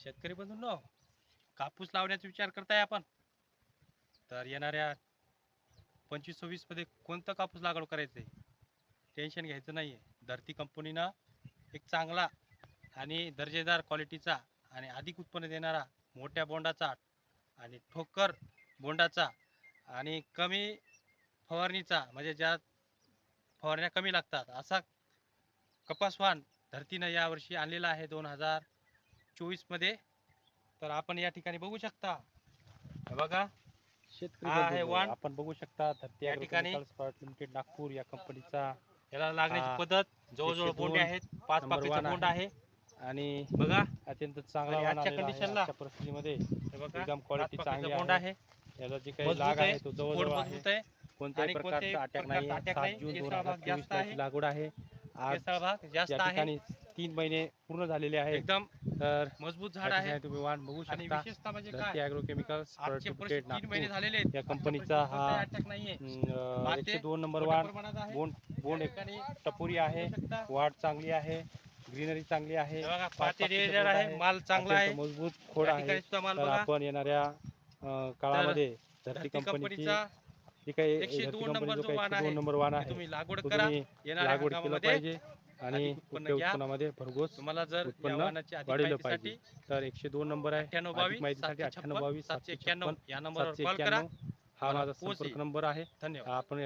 शेतकरी बंधूंनो कापूस लावण्याचा विचार करताय आपण. तर येणाऱ्या पंचवीस सव्वीसमध्ये कोणतं कापूस लागवड करायचंय? टेन्शन घ्यायचं नाहीये. धरती कंपनीनं एक चांगला आणि दर्जेदार क्वालिटीचा आणि अधिक उत्पन्न देणारा मोठ्या बोंडाचा आणि ठोकर बोंडाचा आणि कमी फवारणीचा म्हणजे ज्या फवारण्या कमी लागतात असा कपासवान धरतीनं यावर्षी आणलेला आहे दोन हजार चोवीसमध्ये तर आपण या ठिकाणी बघू शकता. हे बघा. शेतकरी हा वाण. आपण बघू शकता धरती या ॲग्रो ठिकाणी- लिमिटेड नागपूर या कंपनीचा याला लागण्याची पद्धत. जवळजवळ एकशे बोंडे आहेत. पाच पाकळीचा बोंड आहे. आणि बघा. अत्यंत चांगला आणि वाण आजच्या आलेला आहे. conditionला. आजच्या परिस्थितीमध्ये. हे बघा. एकदम पाच क्वालिटी पाकळीचा चांगली बोंड आहे. आहे. याला जे काही मजबूत लाग आहे आहे, तो बोंड जवळजवळ आहे. मजबूत आहे. कोणत्याही आणि प्रकारचा अटॅक प्रकारचा नाही. attack सात नाही. जून दोन केसळ हजार भाग जास्त चोवीस आहे. लागवड आहे. आज केसळ भाग जास्त या आहे. ठिकाणी तीन महिने पूर्ण झालेले आहेत. एकदम तर मजबूत झाड आहे. तुम्ही वाण बघू आणि शकता. विशेषतः म्हणजे धरती काय? ॲग्रो केमिकल्स आजचे प्रायव्हेट परिस्थिती लिमिटेड तीन महिने नागपूर झालेले आहेत. या कंपनीचा हा नाहीये. अं, एकशे दोन नंबर मोठ्या वाण प्रमाणात आहे. बोंड एक ठिकाणी टपोरी आहे. बघू शकता. वाढ चांगली आहे. ग्रीनरी चांगली आहे. हे बघा पाते आहे. माल चांगला आहे. मजबूत खोड या आहे. ठिकाणी सुद्धा माल तर बघा. आपण येणाऱ्या अं, काळामध्ये धरती धरती कंपनीची कंपनीचा जी काही एकशे धरती दोन नंबर कंपनीचा जो काही वाण एकशे आहे, दोन नंबर वाण आहे तुम्ही लागवड तो करा तुम्ही येणाऱ्या लागवड केलं हंगामामध्ये. पाहिजे. आणि उत्पन्न घ्या. उत्पन्नामध्ये भरघोस तुम्हाला जर या उत्पन्न वाहनाची अधिक वाढवलं माहितीसाठी तर एकशे दोन नंबर आहे. अठ्ठ्याण्णव अधिक बावीस माहितीसाठी सातशे अठ्ठ्याण्णव छप्पन बावीस सातशे सातशे एक्क्याण्णव छप्पन या नंबरवर सातशे कॉल करा. एक्क्याण्णव हा मला माझा संपर्क येईल. नंबर आहे. धन्यवाद. आपण